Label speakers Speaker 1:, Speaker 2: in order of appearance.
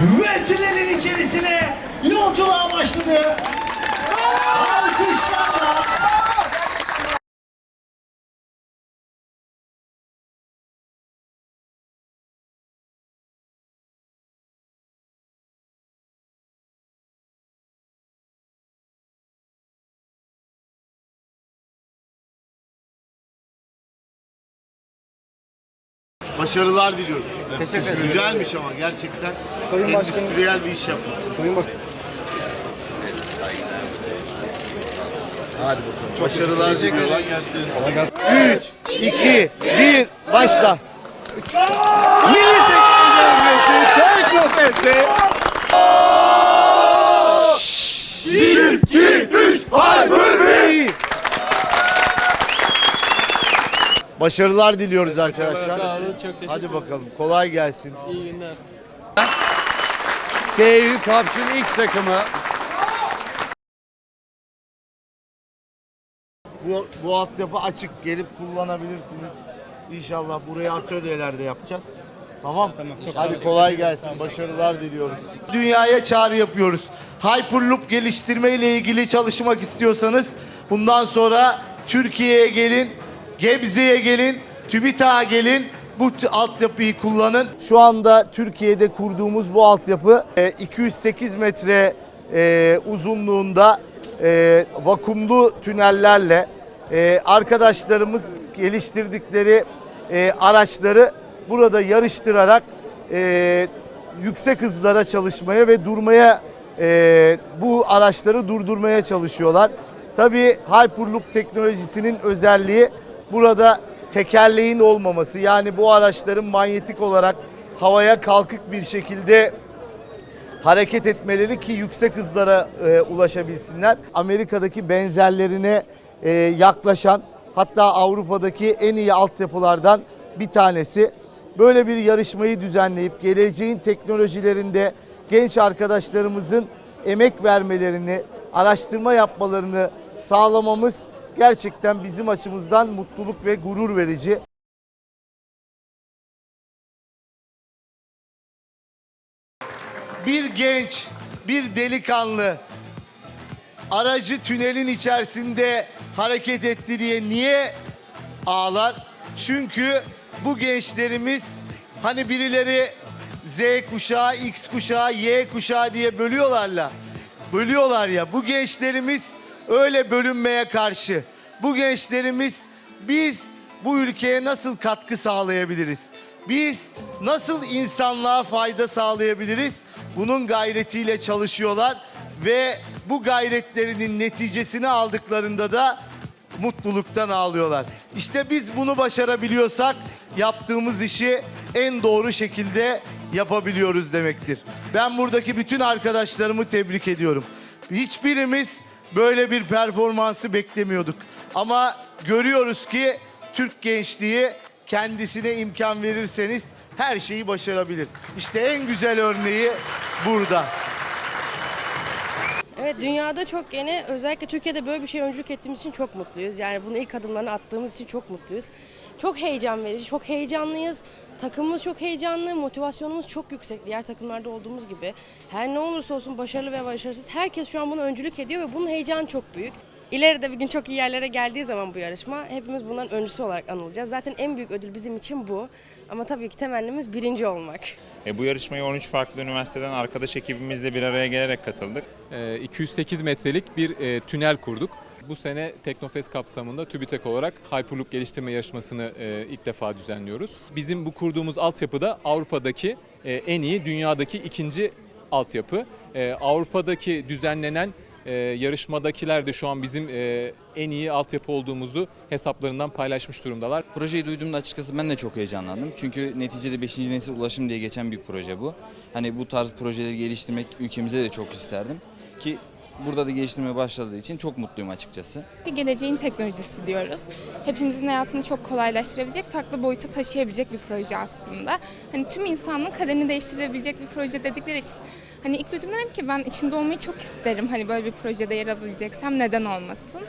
Speaker 1: Ve tünelin içerisine yolculuğa başladı.
Speaker 2: Başarılar diliyoruz.
Speaker 3: Teşekkür ederim.
Speaker 2: Güzelmiş ama gerçekten
Speaker 3: Sayın Başkanım.
Speaker 2: endüstriyel bir iş yapmışsın.
Speaker 3: Sayın Bak.
Speaker 2: Hadi bakalım. Başarılar diliyoruz.
Speaker 3: Kolay gelsin.
Speaker 2: 3, 2, 1, başla.
Speaker 3: Milli Teknoloji Teknofest'te
Speaker 2: Başarılar diliyoruz arkadaşlar.
Speaker 4: Sağ olun, çok teşekkür
Speaker 2: Hadi bakalım. Kolay gelsin.
Speaker 4: İyi günler.
Speaker 5: SU Kapsül X takımı
Speaker 2: Bu, bu altyapı açık. Gelip kullanabilirsiniz. İnşallah buraya atölyelerde yapacağız. Tamam. Hadi kolay gelsin. Başarılar diliyoruz. Dünyaya çağrı yapıyoruz. Hyperloop geliştirme ile ilgili çalışmak istiyorsanız bundan sonra Türkiye'ye gelin, Gebze'ye gelin, TÜBİTAK'a gelin. Bu altyapıyı kullanın. Şu anda Türkiye'de kurduğumuz bu altyapı e, 208 metre e, uzunluğunda e, vakumlu tünellerle e, arkadaşlarımız geliştirdikleri e, araçları burada yarıştırarak e, yüksek hızlara çalışmaya ve durmaya e, bu araçları durdurmaya çalışıyorlar. Tabii Hyperloop teknolojisinin özelliği burada tekerleğin olmaması. Yani bu araçların manyetik olarak havaya kalkık bir şekilde hareket etmeleri ki yüksek hızlara e, ulaşabilsinler. Amerika'daki benzerlerine e, yaklaşan hatta Avrupa'daki en iyi altyapılardan bir tanesi. Böyle bir yarışmayı düzenleyip geleceğin teknolojilerinde genç arkadaşlarımızın emek vermelerini, araştırma yapmalarını sağlamamız gerçekten bizim açımızdan mutluluk ve gurur verici. bir genç, bir delikanlı aracı tünelin içerisinde hareket etti diye niye ağlar? Çünkü bu gençlerimiz hani birileri Z kuşağı, X kuşağı, Y kuşağı diye bölüyorlar la. Bölüyorlar ya. Bu gençlerimiz öyle bölünmeye karşı. Bu gençlerimiz biz bu ülkeye nasıl katkı sağlayabiliriz? Biz nasıl insanlığa fayda sağlayabiliriz? Bunun gayretiyle çalışıyorlar ve bu gayretlerinin neticesini aldıklarında da mutluluktan ağlıyorlar. İşte biz bunu başarabiliyorsak yaptığımız işi en doğru şekilde yapabiliyoruz demektir. Ben buradaki bütün arkadaşlarımı tebrik ediyorum. Hiçbirimiz böyle bir performansı beklemiyorduk. Ama görüyoruz ki Türk gençliği kendisine imkan verirseniz her şeyi başarabilir. İşte en güzel örneği burada.
Speaker 6: Evet dünyada çok yeni özellikle Türkiye'de böyle bir şey öncülük ettiğimiz için çok mutluyuz. Yani bunun ilk adımlarını attığımız için çok mutluyuz. Çok heyecan verici, çok heyecanlıyız. Takımımız çok heyecanlı, motivasyonumuz çok yüksek. Diğer takımlarda olduğumuz gibi. Her ne olursa olsun başarılı ve başarısız herkes şu an buna öncülük ediyor ve bunun heyecanı çok büyük. İleride bir gün çok iyi yerlere geldiği zaman bu yarışma hepimiz bundan öncüsü olarak anılacağız. Zaten en büyük ödül bizim için bu. Ama tabii ki temennimiz birinci olmak.
Speaker 7: E, bu yarışmaya 13 farklı üniversiteden arkadaş ekibimizle bir araya gelerek katıldık.
Speaker 8: Ee, 208 metrelik bir e, tünel kurduk. Bu sene Teknofest kapsamında TÜBİTAK olarak Hyperloop geliştirme yarışmasını e, ilk defa düzenliyoruz. Bizim bu kurduğumuz altyapıda Avrupa'daki e, en iyi, dünyadaki ikinci altyapı. E, Avrupa'daki düzenlenen e, yarışmadakiler de şu an bizim e, en iyi altyapı olduğumuzu hesaplarından paylaşmış durumdalar.
Speaker 9: Projeyi duyduğumda açıkçası ben de çok heyecanlandım. Çünkü neticede 5. nesil ulaşım diye geçen bir proje bu. Hani bu tarz projeleri geliştirmek ülkemize de çok isterdim. Ki burada da geliştirmeye başladığı için çok mutluyum açıkçası.
Speaker 4: Geleceğin teknolojisi diyoruz. Hepimizin hayatını çok kolaylaştırabilecek, farklı boyuta taşıyabilecek bir proje aslında. Hani tüm insanlığın kaderini değiştirebilecek bir proje dedikleri için hani ilk duyduğumda dedim ki ben içinde olmayı çok isterim. Hani böyle bir projede yer alabileceksem neden olmasın.